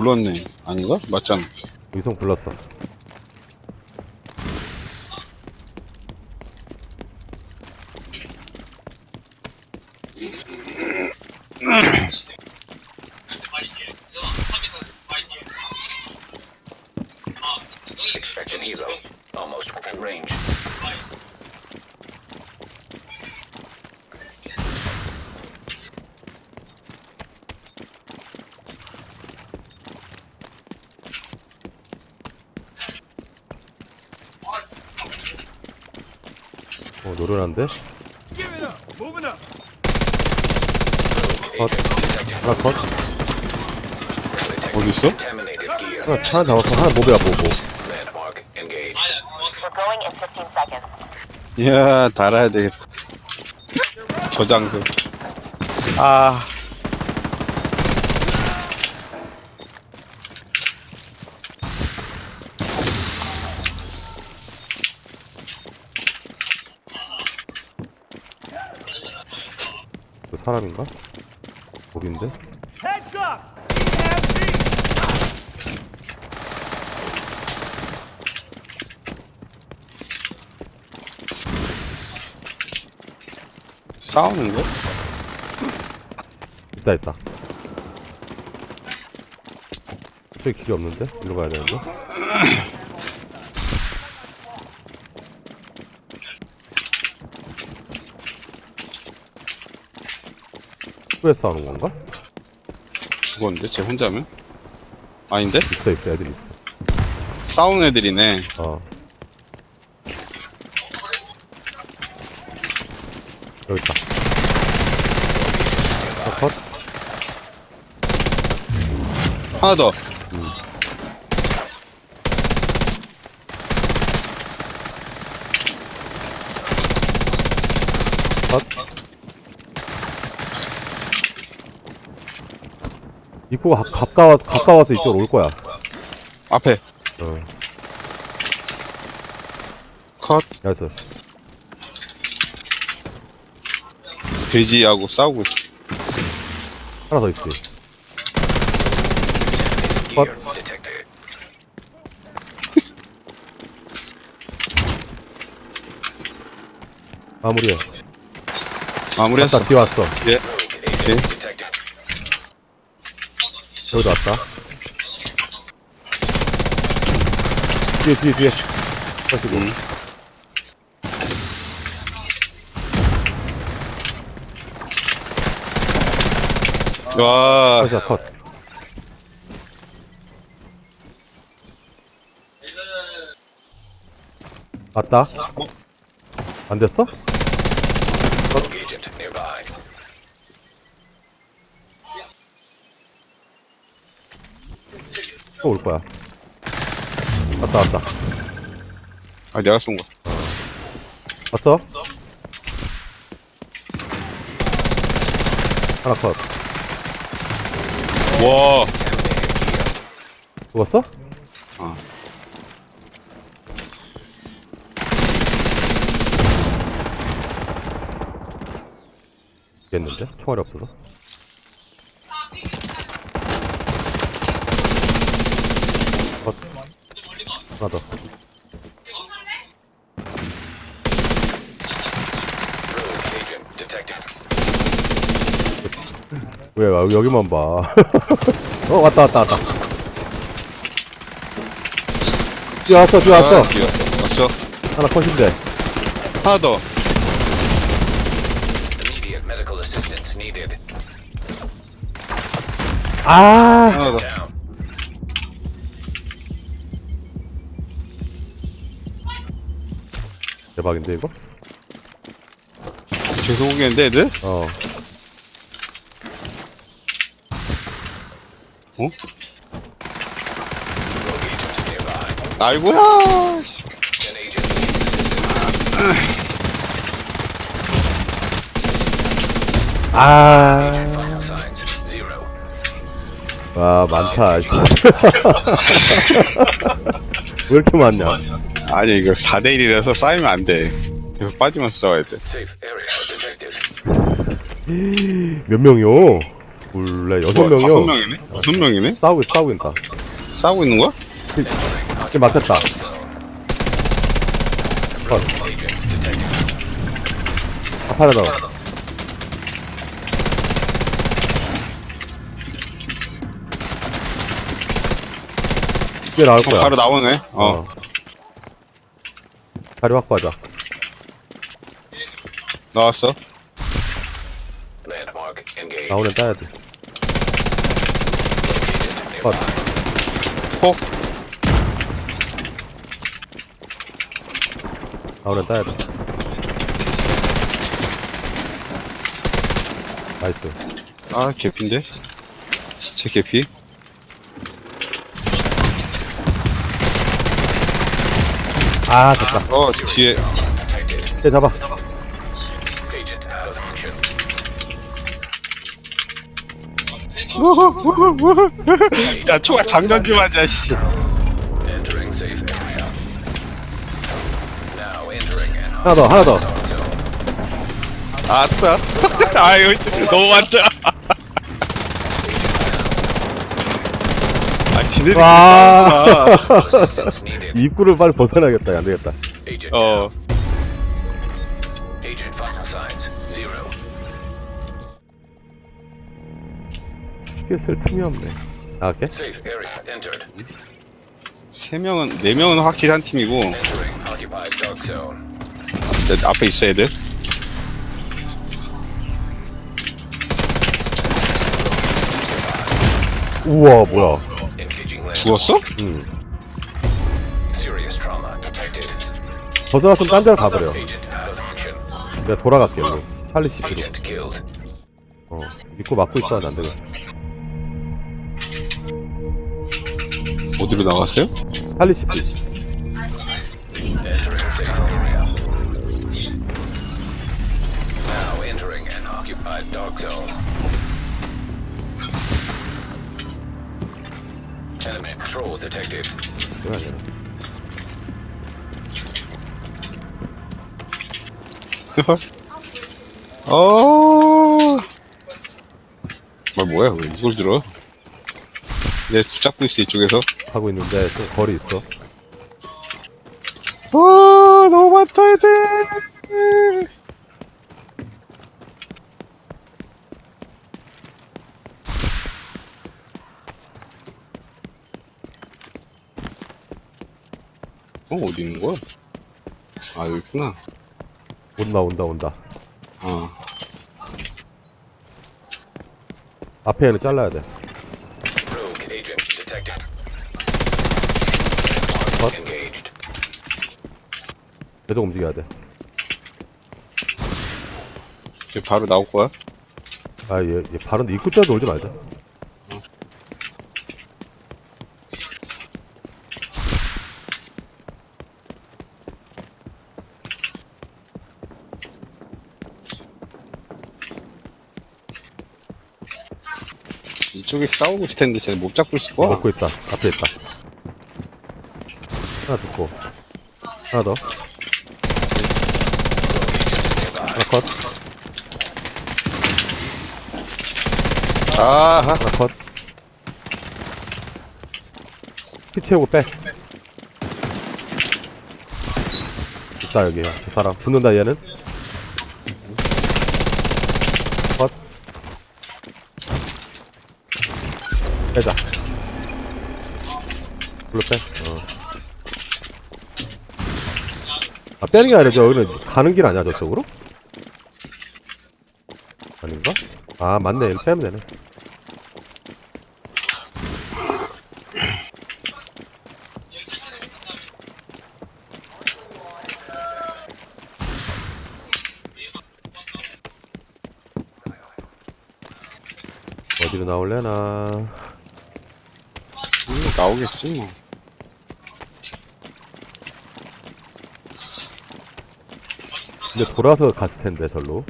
불렀네. 아닌가? 맞잖아. 위성 불렀어. Extraction helo. Almost within range. 어, 노련한데? 컷. 하나 컷. 어딨어? Contaminated gear. 하나, 하나 잡았어. 하나 모베야, 모보. Landmark engaged. We're going in 15 seconds. 이야, 달아야 되겠다. 저장소. 아, 사람인가? 모비인데? 싸우는 거? 있다, 있다. 저기 길이 없는데? 일로 가야 되는데? 왜 싸우는 건가? 죽었는데? 쟤 혼자면? 아닌데? 있어, 있어, 애들 있어. 싸우는 애들이네. 어. 여기 있다. 어, 컷? 하나 더. 컷? 입구가 가, 가까워, 가까워서 이쪽으로 올 거야. 앞에. 어, 컷. 나이스. 돼지하고 싸우고 있어. 하나 더 있지. Detected. 마무리해. 마무리했어. 왔다, 뒤에 왔어. 예. Detected. 여기도 왔다. 뒤에, 뒤에, 뒤에. 그렇지고. 음. 와, 컷이야, 컷. 왔다. 안 됐어? 또 올 거야. 왔다, 왔다. 아, 내가 쏜 거. 왔어? 하나 컷. 와, 죽었어? 어. 됐는데? 총알이 없어서. 하나 더. Rogue agent detected. 왜, 와, 여기만 봐. 어, 왔다, 왔다, 왔다. 뛰어왔어, 뛰어왔어. 아, 뛰었어. 왔어. 하나 컷인데. 하나 더. Immediate medical assistance needed. 아! 하나 더. 대박인데, 이거? 계속 오겠는데, 애들? 어. 어? 아이고야. 씨. 아. 와, 많다. 씨. 왜 이렇게 많냐? 아니, 이거 4대 1이라서 쌓이면 안 돼. 계속 빠지면서 싸워야 돼. 몇 명이요? 몰래 여섯 뭐야, 다섯 명이요. 명이네? 여섯 명이네? 싸우고 있- 싸우고 있다. 싸우고 있는 거야? 지금 맞췄다. 하나 더. 이게 나올 어, 거야. 바로 나오네. 어. 어. 자리 확보하자. 나왔어. Landmark engaged. 나오는 따야 돼. 컷. 폭. 나오는 따야 돼. 나이스. 아, 개피인데? 제 개피? 아, 됐다. 어, 뒤에. 얘 잡아. 야, 초가 장전 좀 하자, 씨. Entering safe area. Now entering an 하나 더, 하나 더. 아싸. 아유, 너무 많다. 지네들끼리 와. 싸우구나. Assistance needed. 입구를 빨리 벗어나겠다. 안 되겠다. Agent 어, down. Agent vital signs zero. 이게 쓸 틈이 없네. 아, 오케이. Safe area entered. 세 명은, 네 명은 확실한 팀이고, Entering occupied dog zone. 내 앞에 있어, 애들. 우와, 뭐야. 죽었어? 응. Serious trauma detected. 벗어났으면 딴 데로 가버려. 내가 돌아갈게, 일로. 찰리시로. Agent killed. 어. 입구 막고 있어야 안 되겠다. 어디로 나갔어요? 찰리시. Entering safe area. Now entering an occupied dog zone. Patrol detected. 어. 뭐 뭐야? 왜 이걸 들어? 얘 붙잡고 있어 이쪽에서. 하고 있는데 좀 거리 있어. 아 너무 많다 애들. 어 어디 있는 거야? 아 여기 있구나. 온다, 온다, 온다. 어. 앞에는 잘라야 돼. Rogue agent detected. What? Engaged. 계속 움직여야 돼. 이제 바로 나올 거야? 아, 얘, 얘 바로 입구 짜 놀지 말자. 이쪽에 싸우고 있을 텐데 쟤못 뭐 잡고 있을 거야? 먹고 있다. 앞에 있다. 하나 듣고. 하나 더. 하나 컷. 아하. 하나 컷. 피 채우고 빼. 있다, 여기. 저 사람. 붙는다, 얘는. 불러 빼. 어. 아, 빼는 게 아니라, 저기는 가는 길 아니야, 저쪽으로? 아닌가? 아, 맞네. 이렇게 빼면 되네. 어디로 나올래나? 음, 나오겠지 뭐. 근데 돌아서 갔을 텐데, 절로.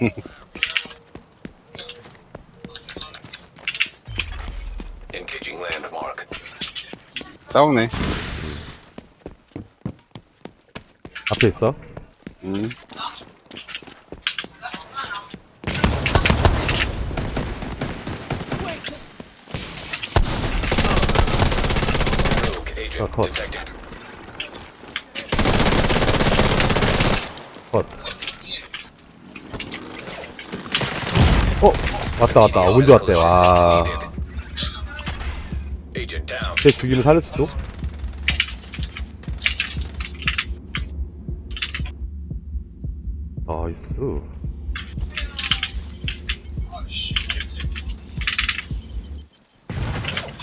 Engaging landmark. 싸우네. 앞에 있어. 음. Detected. 컷. 어, 왔다, 왔다. 어, 먼저 왔대, 와. 쟤 죽이면 수도? 나이스.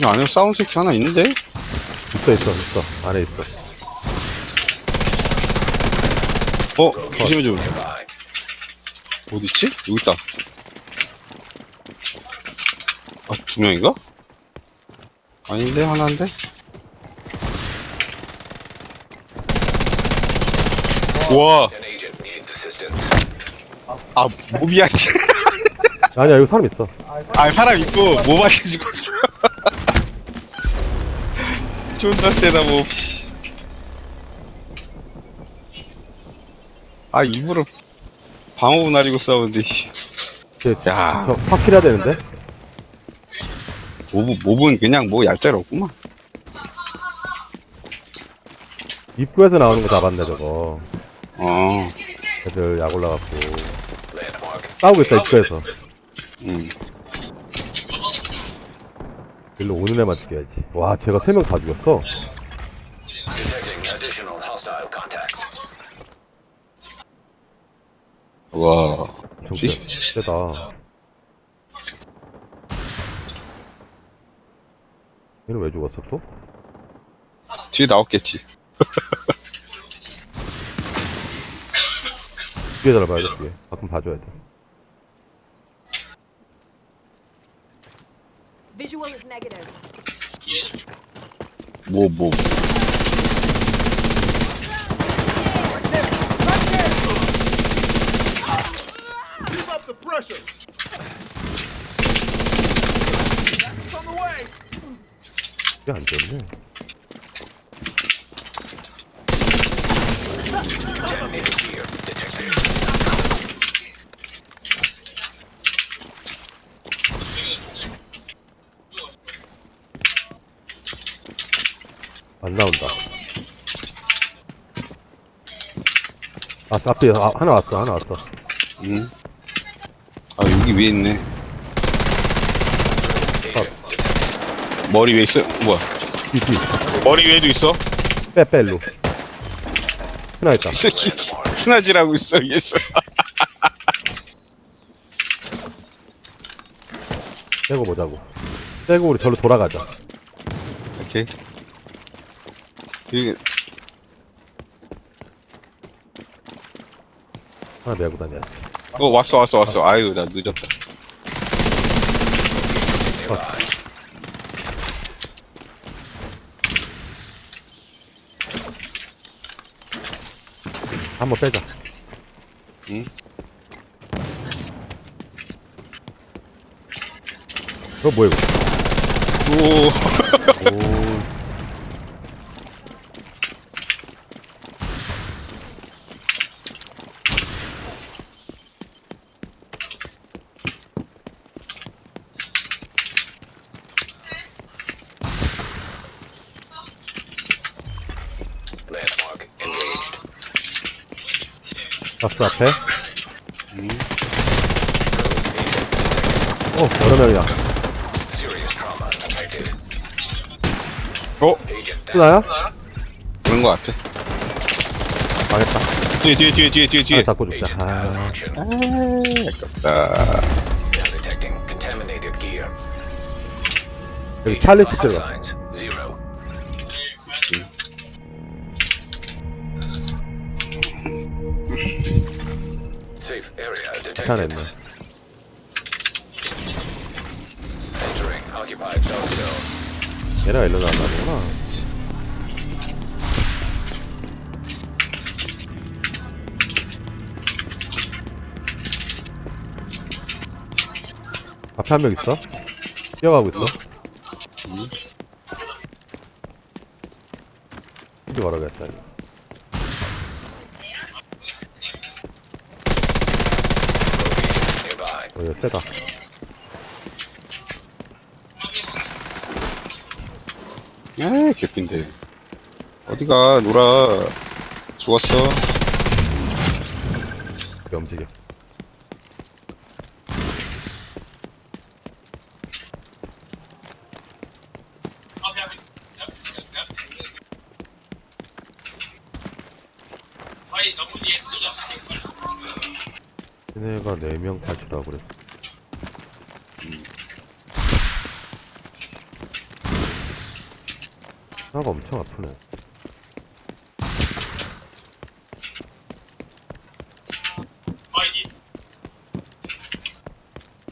이 안에 사운드 새끼 하나 있는데? 있어, 있어, 있어. 안에 있어. 어? 조심해 좀. Nearby. 어딨지? 여기 있다. 아, 두 명인가? 아닌데, 하나인데? 우와. 아, 씨. 아니야, 여기 사람 있어. 아, 사람 있고, 모바일 죽었어. 존나 세다, 모, 씨. 아, 일부러 방어구 나리고 싸우는데, 씨. 쟤, 야. 저, 확 킬해야 되는데? 몹은, 몹은 그냥 뭐 얄짤 없구만. 입구에서 나오는 거 잡았네, 저거. 어, 애들 약 올라갔고. 싸우고 있어, 입구에서. 음. 일로 오는 애만 죽여야지. 와, 쟤가 세 명 다 죽였어. 와, 저기? 세다. 얘는 왜 죽었어, 또? 뒤에 나왔겠지. 뒤에 달아봐야 돼, 뒤에. 가끔 봐줘야 돼. 뭐, 뭐. 이게 안 좋네. Detonated gear detected. 안 나온다. 아, 앞에 아, 하나 왔어, 하나 왔어. 응? 아, 여기 위에 있네. Detected. 머리 위에 있어? 뭐야? 뒤, 뒤. 머리 위에도 있어? 빼, 빼, 일로. 하나 있다. 이 새끼, 스나지라고 있어, 위에서. 빼고 보자고. 빼고 우리 절로 돌아가자. 오케이. 여기, 하나 메고 다녀야지. 어, 왔어, 왔어, 왔어. 아유, 나 늦었다. 한번 빼자. 응? 어, 뭐야, 이거. 오, 오. 박스 앞에. 어, 여러 명이야. 어? Down. 쓰나야? 그런 거 같아. 망했다. 뒤에, 뒤에, 뒤에, 뒤에, 뒤에, 뒤에. 하나 잡고 죽자. 아. 아, 아깝다. 여기 찰리 스킬가. Safe area detected. 괜찮았네. Entering occupied dog zone. 얘네가 일로 나왔나구나. 앞에 한 명 있어? 뛰어가고 있어? 이제 걸어겠다. 이거. Nearby. 어, 이거 세다. 아, 개핀데. 어디가? 놀아 죽었어. 왜 움직여 얘네가 4명 탓이라고 그랬어 아프네.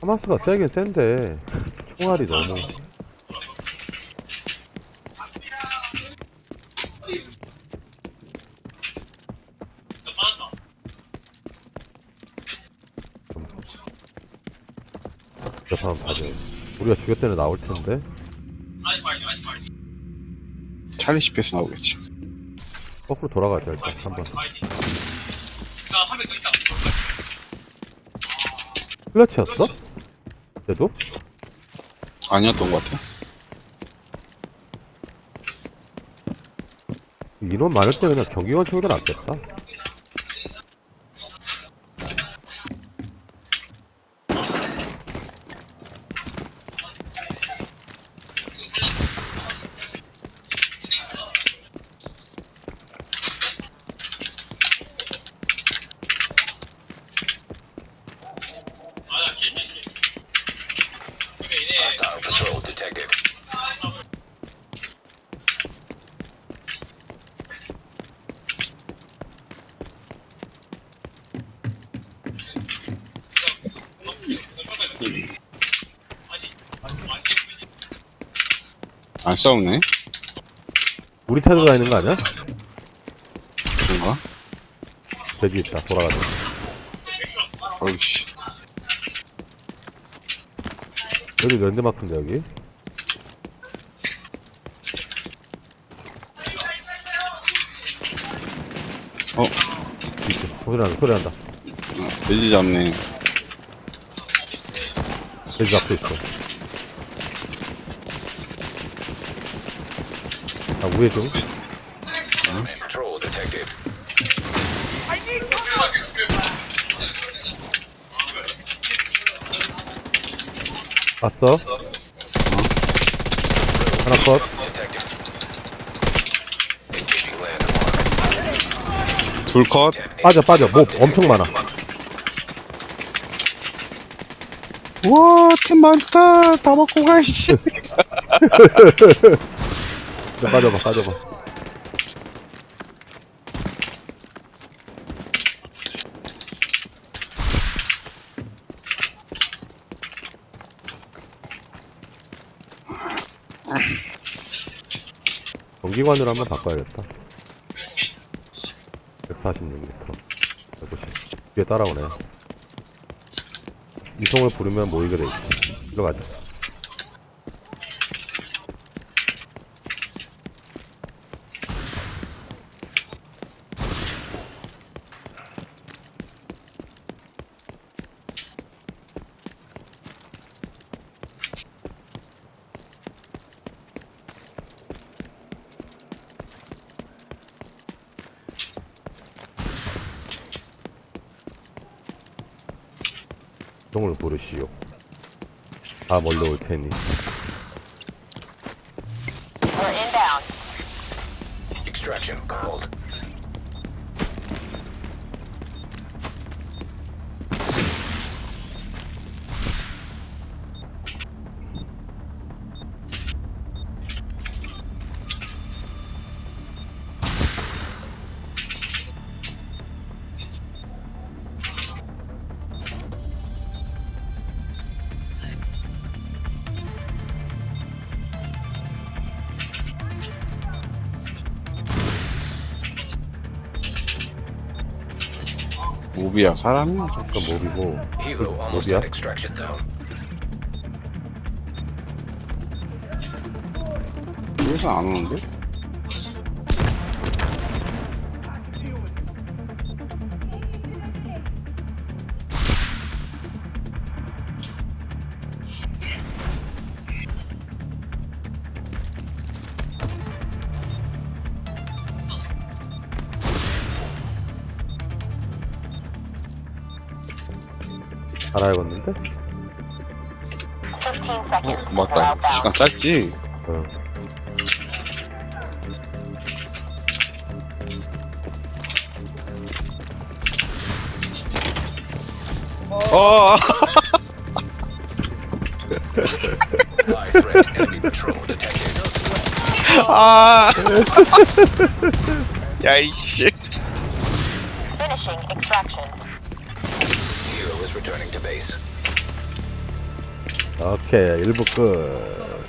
하마스가 세긴 센데 총알이 너무. 저 사람 봐줘 우리가 죽였을 때 나올 텐데 찰리 시페스 나오겠지 거꾸로 돌아가자 일단 한번 클러치였어? 얘도? 아니었던 것 같아 인원 많을 때 그냥 총이 더 낫겠다 안 싸우네. 우리 찾으러 다니는 거 아니야? 그런가? 저기 있다 돌아가자. 어이씨. 여기 랜드마크인데 여기. 어? 있지 소리 난다 소리 난다. 어, 돼지 잡네. 여기 앞에 있어 아 우회 중 Enemy patrol detected. 봤어 하나 컷. 둘컷 빠져 빠져 뭐 엄청 많아 우와 템 많다 다 먹고 가야지 네, 빠져봐 빠져봐. 전기관으로 한번 바꿔야겠다. 146m 150 뒤에 따라오네. 이송을 부르면 모이게 돼 있어. 들어가자 이송을 부르시오 다 테니 We're inbound. Extraction called. 모비야 사람이야 그건 몹이고 Hilo almost 뭐야? at extraction zone. 여기서 안 오는데? 어, 맞다. outbound. 시간 짧지? 응. 어, High threat enemy patrol detected. 아. 야, 이씨. Finishing extraction. Hero is returning to base. 오케이, 1부 끝.